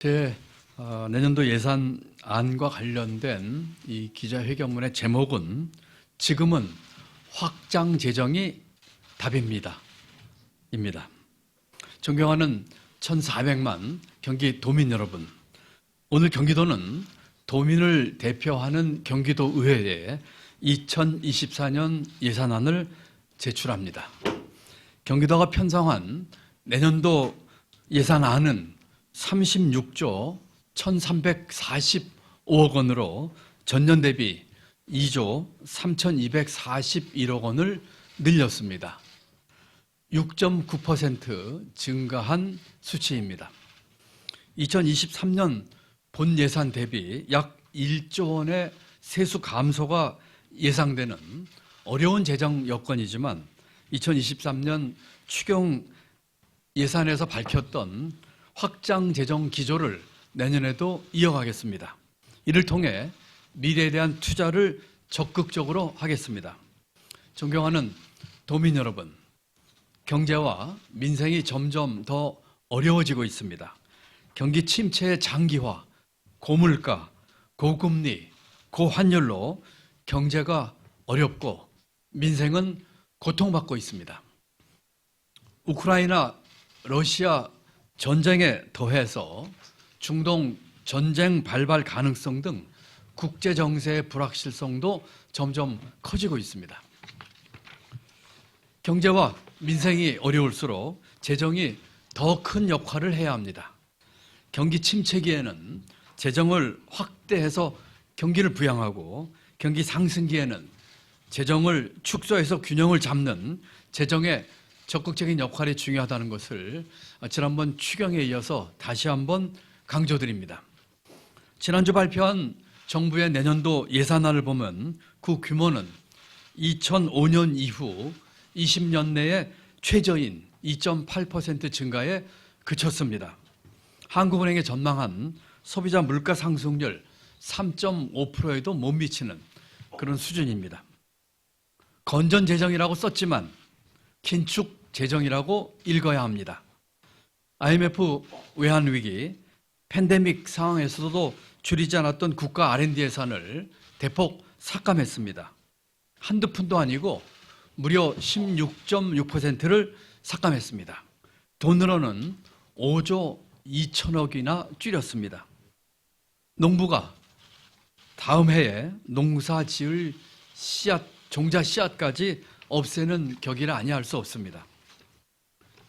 제 어, 내년도 예산안과 관련된 이 기자회견문의 제목은 지금은 확장 재정이 답입니다. 입니다. 존경하는 1,400만 경기 도민 여러분, 오늘 경기도는 도민을 대표하는 경기도 의회에 2024년 예산안을 제출합니다. 경기도가 편성한 내년도 예산안은 36조 1,345억 원으로 전년 대비 2조 3,241억 원을 늘렸습니다. 6.9% 증가한 수치입니다. 2023년 본 예산 대비 약 1조 원의 세수 감소가 예상되는 어려운 재정 여건이지만 2023년 추경 예산에서 밝혔던 확장 재정 기조를 내년에도 이어가겠습니다. 이를 통해 미래에 대한 투자를 적극적으로 하겠습니다. 존경하는 도민 여러분, 경제와 민생이 점점 더 어려워지고 있습니다. 경기 침체의 장기화, 고물가, 고금리, 고환율로 경제가 어렵고 민생은 고통받고 있습니다. 우크라이나, 러시아 전쟁에 더해서 중동 전쟁 발발 가능성 등 국제 정세의 불확실성도 점점 커지고 있습니다. 경제와 민생이 어려울수록 재정이 더 큰 역할을 해야 합니다. 경기 침체기에는 재정을 확대해서 경기를 부양하고 경기 상승기에는 재정을 축소해서 균형을 잡는 재정의 적극적인 역할이 중요하다는 것을 지난번 추경에 이어서 다시 한번 강조드립니다. 지난주 발표한 정부의 내년도 예산안을 보면 그 규모는 2005년 이후 20년 내에 최저인 2.8% 증가에 그쳤습니다. 한국은행이 전망한 소비자 물가 상승률 3.5%에도 못 미치는 그런 수준입니다. 건전 재정이라고 썼지만 긴축 재정이라고 읽어야 합니다. IMF 외환 위기, 팬데믹 상황에서도 줄이지 않았던 국가 R&D 예산을 대폭 삭감했습니다. 한두 푼도 아니고 무려 16.6%를 삭감했습니다. 돈으로는 5조 2천억이나 줄였습니다. 농부가 다음 해에 농사 지을 씨앗, 종자 씨앗까지 없애는 격이라 아니할 수 없습니다.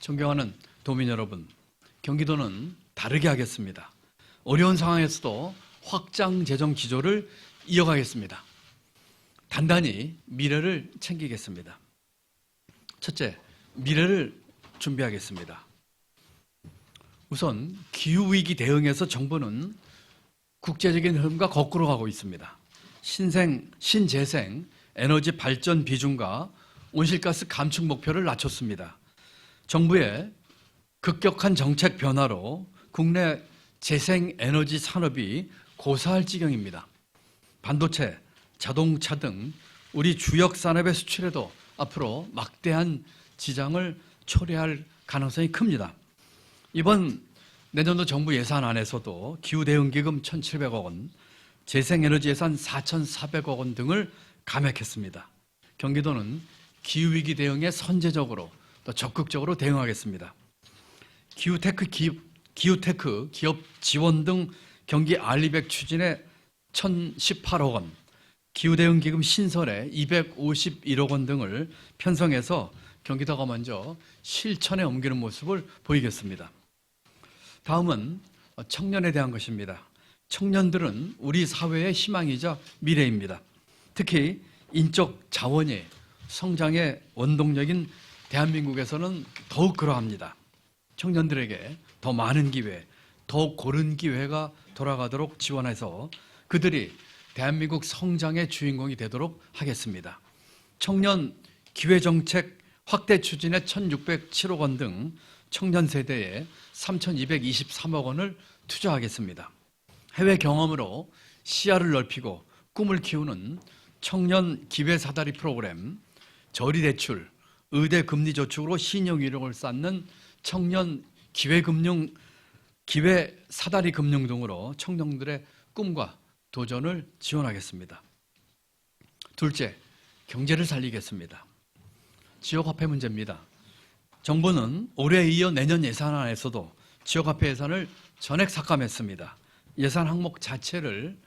존경하는 도민 여러분, 경기도는 다르게 하겠습니다. 어려운 상황에서도 확장 재정 기조를 이어가겠습니다. 단단히 미래를 챙기겠습니다. 첫째, 미래를 준비하겠습니다. 우선 기후위기 대응에서 정부는 국제적인 흐름과 거꾸로 가고 있습니다. 신생, 신재생 에너지 발전 비중과 온실가스 감축 목표를 낮췄습니다. 정부의 급격한 정책 변화로 국내 재생 에너지 산업이 고사할 지경입니다. 반도체, 자동차 등 우리 주력 산업의 수출에도 앞으로 막대한 지장을 초래할 가능성이 큽니다. 이번 내년도 정부 예산 안에서도 기후대응기금 1,700억 원, 재생에너지 예산 4,400억 원 등을 감액했습니다. 경기도는 기후위기 대응에 선제적으로 또 적극적으로 대응하겠습니다. 기후테크, 기, 기후테크 기업 지원 등 경기 알리백 추진에 1,018억 원, 기후대응기금 신설에 251억 원 등을 편성해서 경기도가 먼저 실천에 옮기는 모습을 보이겠습니다. 다음은 청년에 대한 것입니다. 청년들은 우리 사회의 희망이자 미래입니다. 특히 인적 자원이 성장의 원동력인 대한민국에서는 더욱 그러합니다. 청년들에게 더 많은 기회, 더 고른 기회가 돌아가도록 지원해서 그들이 대한민국 성장의 주인공이 되도록 하겠습니다. 청년 기회정책 확대 추진에 1,607억 원 등 청년 세대에 3,223억 원을 투자하겠습니다. 해외 경험으로 시야를 넓히고 꿈을 키우는 청년 기회 사다리 프로그램, 저리 대출, 의대 금리 저축으로 신용 이력을 쌓는 청년 기회금융 기회 사다리 금융 등으로 청년들의 꿈과 도전을 지원하겠습니다. 둘째, 경제를 살리겠습니다. 지역화폐 문제입니다. 정부는 올해 이어 내년 예산안에서도 지역화폐 예산을 전액 삭감했습니다. 예산 항목 자체를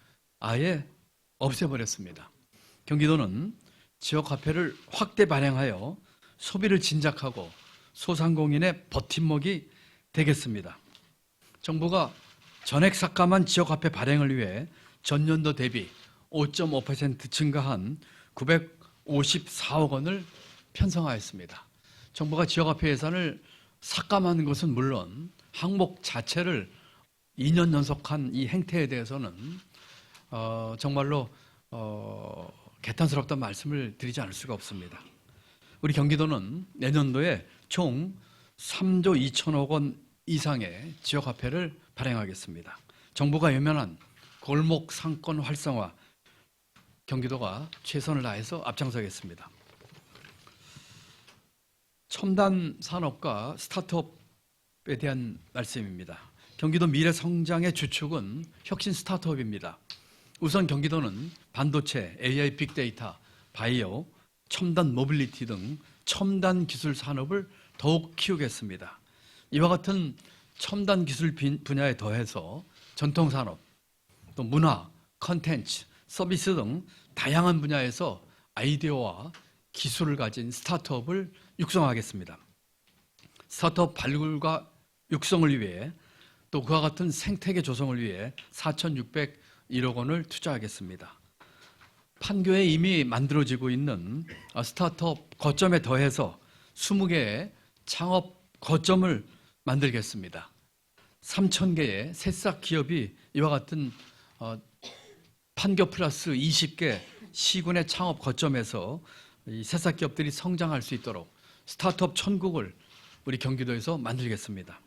아예 없애버렸습니다. 경기도는 지역화폐를 확대 발행하여 소비를 진작하고 소상공인의 버팀목이 되겠습니다. 정부가 전액 삭감한 지역화폐 발행을 위해 전년도 대비 5.5% 증가한 954억 원을 편성하였습니다. 정부가 지역화폐 예산을 삭감하는 것은 물론 항목 자체를 2년 연속한 이 행태에 대해서는 어, 정말로 어, 개탄스럽다는 말씀을 드리지 않을 수가 없습니다. 우리 경기도는 내년도에 총 3조 2천억 원 이상의 지역화폐를 발행하겠습니다. 정부가 연면한 골목 상권 활성화 경기도가 최선을 다해서 앞장서겠습니다. 첨단 산업과 스타트업에 대한 말씀입니다. 경기도 미래 성장의 주축은 혁신 스타트업입니다. 우선 경기도는 반도체, AI, 빅데이터, 바이오, 첨단 모빌리티 등 첨단 기술 산업을 더욱 키우겠습니다. 이와 같은 첨단 기술 빈- 분야에 더해서 전통 산업, 또 문화, 컨텐츠, 서비스 등 다양한 분야에서 아이디어와 기술을 가진 스타트업을 육성하겠습니다. 스타트업 발굴과 육성을 위해 또 그와 같은 생태계 조성을 위해 4,601억 원을 투자하겠습니다. 판교에 이미 만들어지고 있는 아, 스타트업 거점에 더해서 20개의 창업 거점을 만들겠습니다. 3,000개의 새싹 기업이 이와 같은 어, 판교 플러스 20개 시군의 창업 거점에서 이 새싹 기업들이 성장할 수 있도록 스타트업 천국을 우리 경기도에서 만들겠습니다.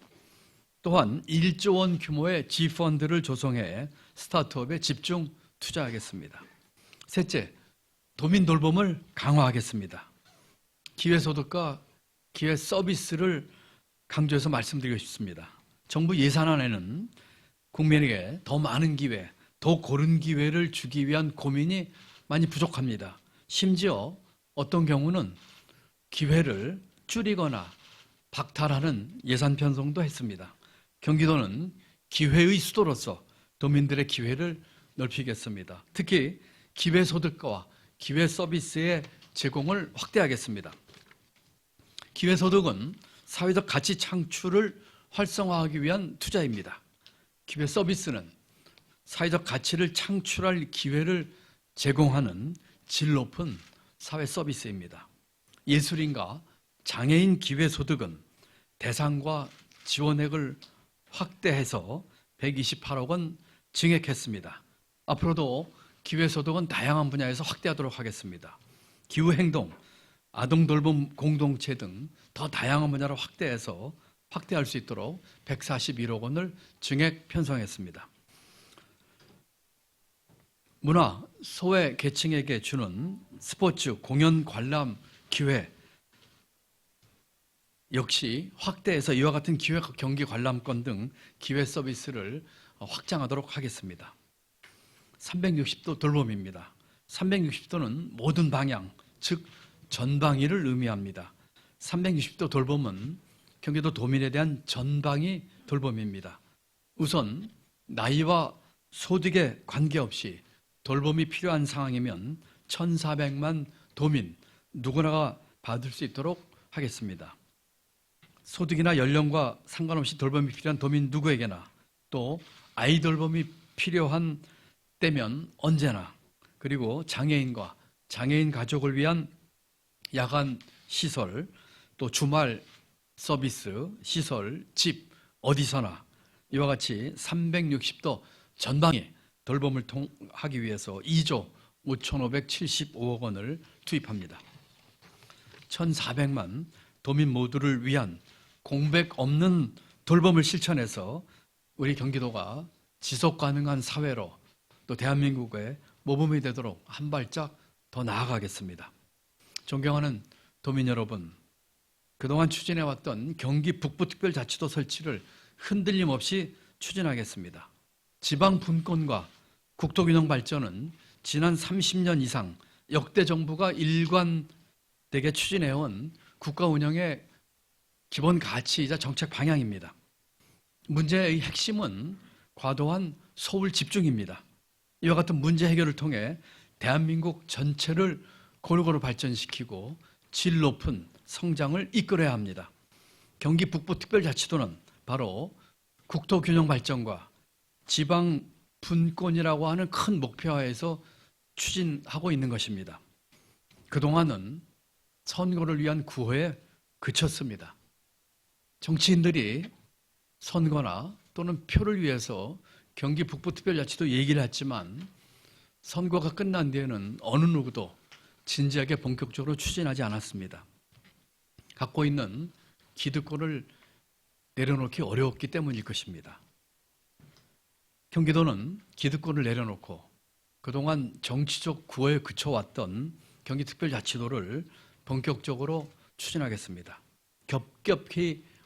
또한 1조 원 규모의 G펀드를 조성해 스타트업에 집중 투자하겠습니다. 셋째, 도민 돌봄을 강화하겠습니다. 기회소득과 기회 서비스를 강조해서 말씀드리고 싶습니다. 정부 예산안에는 국민에게 더 많은 기회, 더 고른 기회를 주기 위한 고민이 많이 부족합니다. 심지어 어떤 경우는 기회를 줄이거나 박탈하는 예산 편성도 했습니다. 경기도는 기회의 수도로서 도민들의 기회를 넓히겠습니다. 특히 기회 소득과 기회 서비스의 제공을 확대하겠습니다. 기회 소득은 사회적 가치 창출을 활성화하기 위한 투자입니다. 기회 서비스는 사회적 가치를 창출할 기회를 제공하는 질 높은 사회 서비스입니다. 예술인과 장애인 기회 소득은 대상과 지원액을 확대해서 128억 원 증액했습니다. 앞으로도 기회 소득은 다양한 분야에서 확대하도록 하겠습니다. 기후 행동, 아동 돌봄 공동체 등 더 다양한 분야로 확대해서 확대할 수 있도록 141억 원을 증액 편성했습니다. 문화 소외 계층에게 주는 스포츠 공연 관람 기회 역시 확대해서 이와 같은 기회 경기 관람권 등 기회 서비스를 확장하도록 하겠습니다. 360도 돌봄입니다. 360도는 모든 방향, 즉 전방위를 의미합니다. 360도 돌봄은 경기도 도민에 대한 전방위 돌봄입니다. 우선 나이와 소득에 관계없이 돌봄이 필요한 상황이면 1,400만 도민 누구나가 받을 수 있도록 하겠습니다. 소득이나 연령과 상관없이 돌봄이 필요한 도민 누구에게나 또 아이 돌봄이 필요한 때면 언제나 그리고 장애인과 장애인 가족을 위한 야간 시설 또 주말 서비스 시설 집 어디서나 이와 같이 360도 전방에 돌봄을 통, 하기 위해서 2조 5,575억 원을 투입합니다. 1,400만 도민 모두를 위한 공백 없는 돌봄을 실천해서 우리 경기도가 지속 가능한 사회로 또 대한민국의 모범이 되도록 한 발짝 더 나아가겠습니다. 존경하는 도민 여러분, 그동안 추진해왔던 경기 북부특별자치도 설치를 흔들림 없이 추진하겠습니다. 지방 분권과 국토균형 발전은 지난 30년 이상 역대 정부가 일관되게 추진해온 국가 운영의 기본 가치이자 정책 방향입니다. 문제의 핵심은 과도한 소울 집중입니다. 이와 같은 문제 해결을 통해 대한민국 전체를 골고루 발전시키고 질 높은 성장을 이끌어야 합니다. 경기 북부 특별자치도는 바로 국토 균형 발전과 지방 분권이라고 하는 큰 목표하에서 추진하고 있는 것입니다. 그동안은 선거를 위한 구호에 그쳤습니다. 정치인들이 선거나 또는 표를 위해서 경기 북부 특별자치도 얘기를 했지만 선거가 끝난 뒤에는 어느 누구도 진지하게 본격적으로 추진하지 않았습니다. 갖고 있는 기득권을 내려놓기 어려웠기 때문일 것입니다. 경기도는 기득권을 내려놓고 그동안 정치적 구호에 그쳐왔던 경기특별자치도를 본격적으로 추진하겠습니다.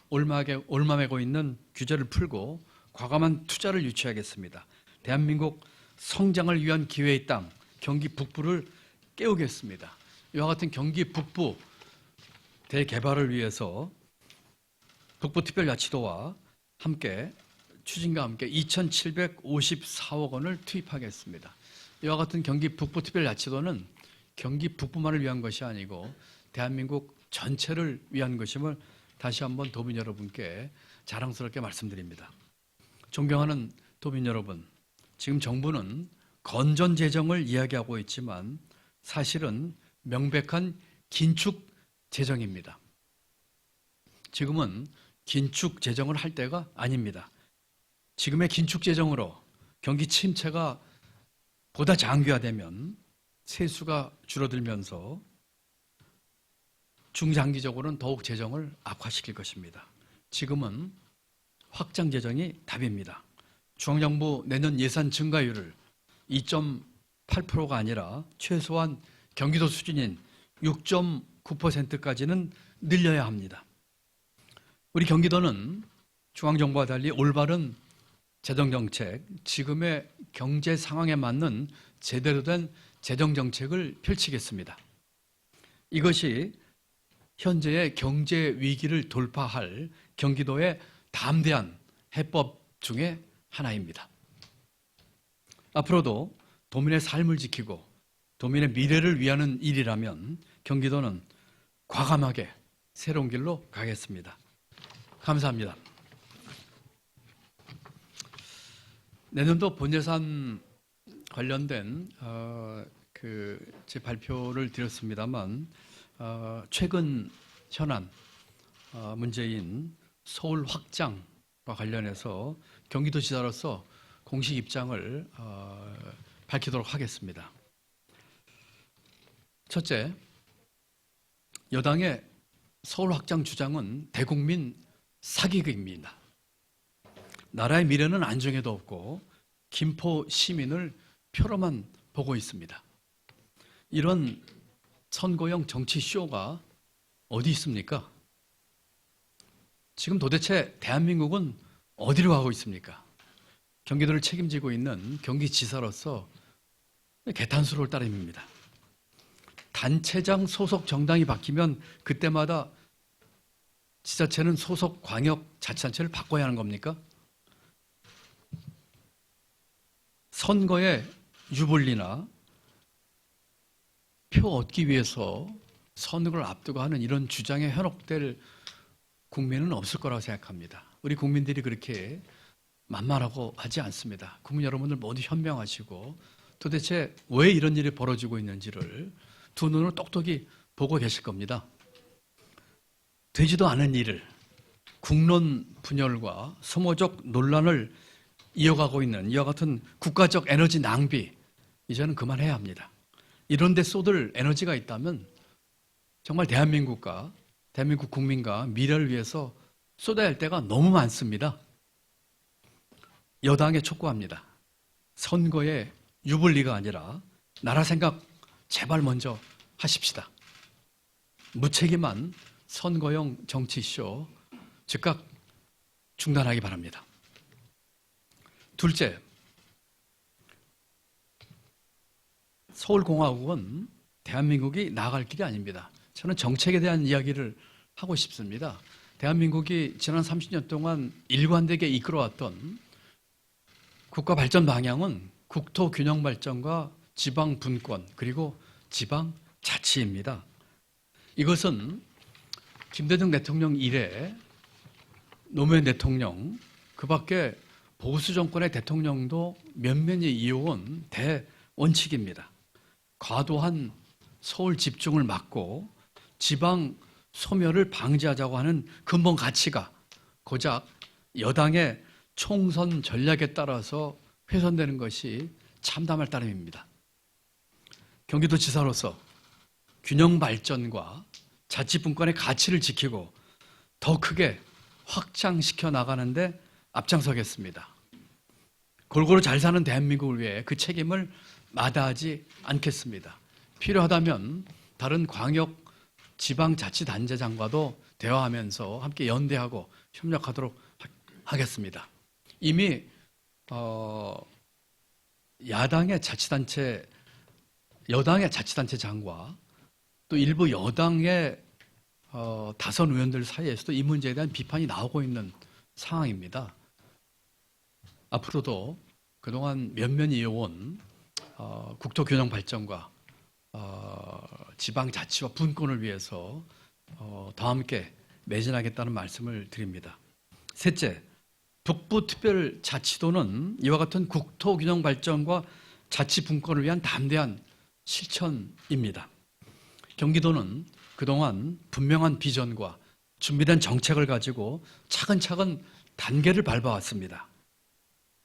올마게, 올마매고 있는 규제를 풀고 과감한 투자를 유치하겠습니다. 대한민국 성장을 위한 기회의 땅 경기 북부를 깨우겠습니다. 이와 같은 경기 북부 대개발을 위해서 북부특별자치도와 함께 추진과 함께 2,754억 원을 투입하겠습니다. 이와 같은 경기 북부특별자치도는 경기 북부만을 위한 것이 아니고 대한민국 전체를 위한 것임을 다시 한번 도민 여러분께 자랑스럽게 말씀드립니다. 존경하는 도민 여러분, 지금 정부는 건전 재정을 이야기하고 있지만 사실은 명백한 긴축 재정입니다. 지금은 긴축 재정을 할 때가 아닙니다. 지금의 긴축 재정으로 경기 침체가 보다 장기화되면 세수가 줄어들면서 중장기적으로는 더욱 재정을 악화시킬 것입니다. 지금은 확장 재정이 답입니다. 중앙정부 내년 예산 증가율을 2.8%가 아니라 최소한 경기도 수준인 6.9%까지는 늘려야 합니다. 우리 경기도는 중앙정부와 달리 올바른 재정정책, 지금의 경제 상황에 맞는 제대로 된 재정정책을 펼치겠습니다. 이것이 현재의 경제 위기를 돌파할 경기도의 담대한 해법 중에 하나입니다. 앞으로도 도민의 삶을 지키고 도민의 미래를 위하는 일이라면 경기도는 과감하게 새로운 길로 가겠습니다. 감사합니다. 내년도 본예산 관련된 어, 그제 발표를 드렸습니다만 어, 최근 현안 어, 문제인 서울 확장과 관련해서 경기도지사로서 공식 입장을 어, 밝히도록 하겠습니다. 첫째, 여당의 서울 확장 주장은 대국민 사기극입니다. 나라의 미래는 안정에도 없고 김포 시민을 표로만 보고 있습니다. 이런 선거용 정치 쇼가 어디 있습니까? 지금 도대체 대한민국은 어디로 가고 있습니까? 경기도를 책임지고 있는 경기지사로서 개탄스러울 따름입니다. 단체장 소속 정당이 바뀌면 그때마다 지자체는 소속 광역 자치단체를 바꿔야 하는 겁니까? 선거의 유불리나 표 얻기 위해서 선거를 앞두고 하는 이런 주장에 현혹될 국민은 없을 거라고 생각합니다. 우리 국민들이 그렇게 만만하고 하지 않습니다. 국민 여러분들 모두 현명하시고 도대체 왜 이런 일이 벌어지고 있는지를 두 눈으로 똑똑히 보고 계실 겁니다. 되지도 않은 일을 국론 분열과 소모적 논란을 이어가고 있는 이와 같은 국가적 에너지 낭비 이제는 그만해야 합니다. 이런 데 쏟을 에너지가 있다면 정말 대한민국과 대한민국 국민과 미래를 위해서 쏟아야 할 때가 너무 많습니다. 여당에 촉구합니다. 선거의 유불리가 아니라 나라 생각 제발 먼저 하십시다. 무책임한 선거용 정치쇼 즉각 중단하기 바랍니다. 둘째, 서울공화국은 대한민국이 나아갈 길이 아닙니다. 저는 정책에 대한 이야기를 하고 싶습니다. 대한민국이 지난 30년 동안 일관되게 이끌어왔던 국가 발전 방향은 국토 균형 발전과 지방 분권 그리고 지방 자치입니다. 이것은 김대중 대통령 이래 노무현 대통령 그 밖에 보수 정권의 대통령도 면면히 이어온 대원칙입니다. 과도한 서울 집중을 막고 지방 소멸을 방지하자고 하는 근본 가치가 고작 여당의 총선 전략에 따라서 훼손되는 것이 참담할 따름입니다. 경기도지사로서 균형 발전과 자치분권의 가치를 지키고 더 크게 확장시켜 나가는데 앞장서겠습니다. 골고루 잘 사는 대한민국을 위해 그 책임을 마다하지 않겠습니다. 필요하다면 다른 광역 지방자치단체장과도 대화하면서 함께 연대하고 협력하도록 하- 하겠습니다. 이미 어, 야당의 자치단체, 여당의 자치단체장과 또 일부 여당의 어, 다선 의원들 사이에서도 이 문제에 대한 비판이 나오고 있는 상황입니다. 앞으로도 그동안 면면이 이어온 어, 국토균형 발전과 어, 지방자치와 분권을 위해서 어, 더 함께 매진하겠다는 말씀을 드립니다. 셋째, 북부특별자치도는 이와 같은 국토균형 발전과 자치 분권을 위한 담대한 실천입니다. 경기도는 그동안 분명한 비전과 준비된 정책을 가지고 차근차근 단계를 밟아왔습니다.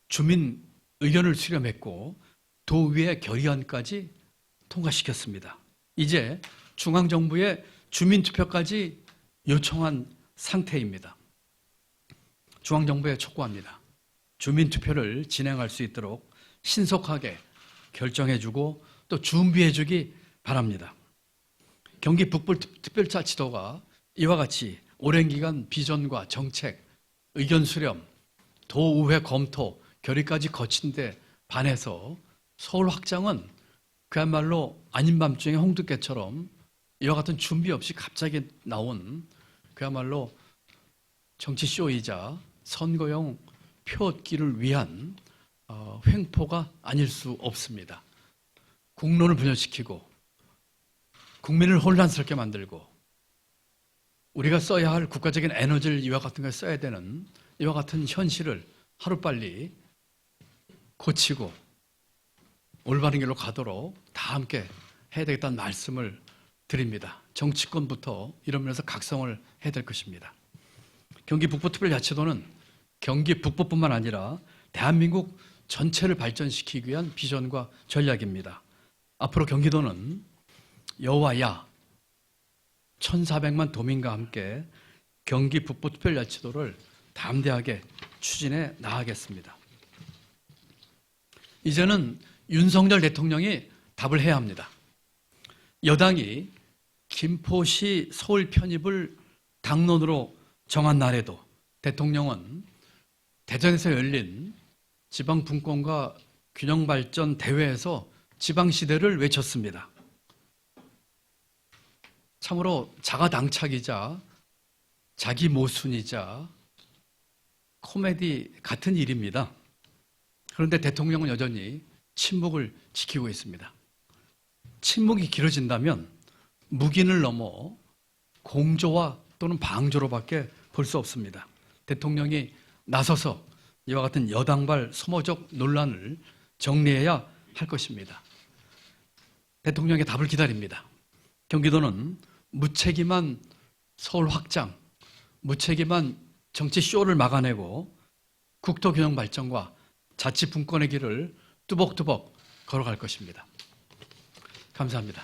주민 의견을 수렴했고 도의회 결의안까지 통과시켰습니다. 이제 중앙정부의 주민투표까지 요청한 상태입니다. 중앙정부에 촉구합니다. 주민투표를 진행할 수 있도록 신속하게 결정해주고 또 준비해주기 바랍니다. 경기 북부특별자치도가 이와 같이 오랜 기간 비전과 정책, 의견 수렴, 도의회 검토, 결의까지 거친 데 반해서 서울 확장은 그야말로 아닌 밤중에 홍두깨처럼 이와 같은 준비 없이 갑자기 나온 그야말로 정치 쇼이자 선거용 표 얻기를 위한 어, 횡포가 아닐 수 없습니다. 국론을 분열시키고 국민을 혼란스럽게 만들고 우리가 써야 할 국가적인 에너지를 이와 같은 걸 써야 되는 이와 같은 현실을 하루빨리 고치고 올바른 길로 가도록 다 함께 해야 되겠다는 말씀을 드립니다. 정치권부터 이런 면에서 각성을 해야 될 것입니다. 경기 북부특별자치도는 경기 북부뿐만 아니라 대한민국 전체를 발전시키기 위한 비전과 전략입니다. 앞으로 경기도는 여와 야 1,400만 도민과 함께 경기 북부특별자치도를 담대하게 추진해 나가겠습니다. 이제는 윤석열 대통령이 답을 해야 합니다. 여당이 김포시 서울 편입을 당론으로 정한 날에도 대통령은 대전에서 열린 지방 분권과 균형 발전 대회에서 지방 시대를 외쳤습니다. 참으로 자가 당착이자 자기 모순이자 코미디 같은 일입니다. 그런데 대통령은 여전히 침묵을 지키고 있습니다. 침묵이 길어진다면 묵인을 넘어 공조와 또는 방조로밖에 볼 수 없습니다. 대통령이 나서서 이와 같은 여당발 소모적 논란을 정리해야 할 것입니다. 대통령의 답을 기다립니다. 경기도는 무책임한 서울 확장, 무책임한 정치 쇼를 막아내고 국토 균형 발전과 자치 분권의 길을 뚜벅뚜벅 걸어갈 것입니다. 감사합니다.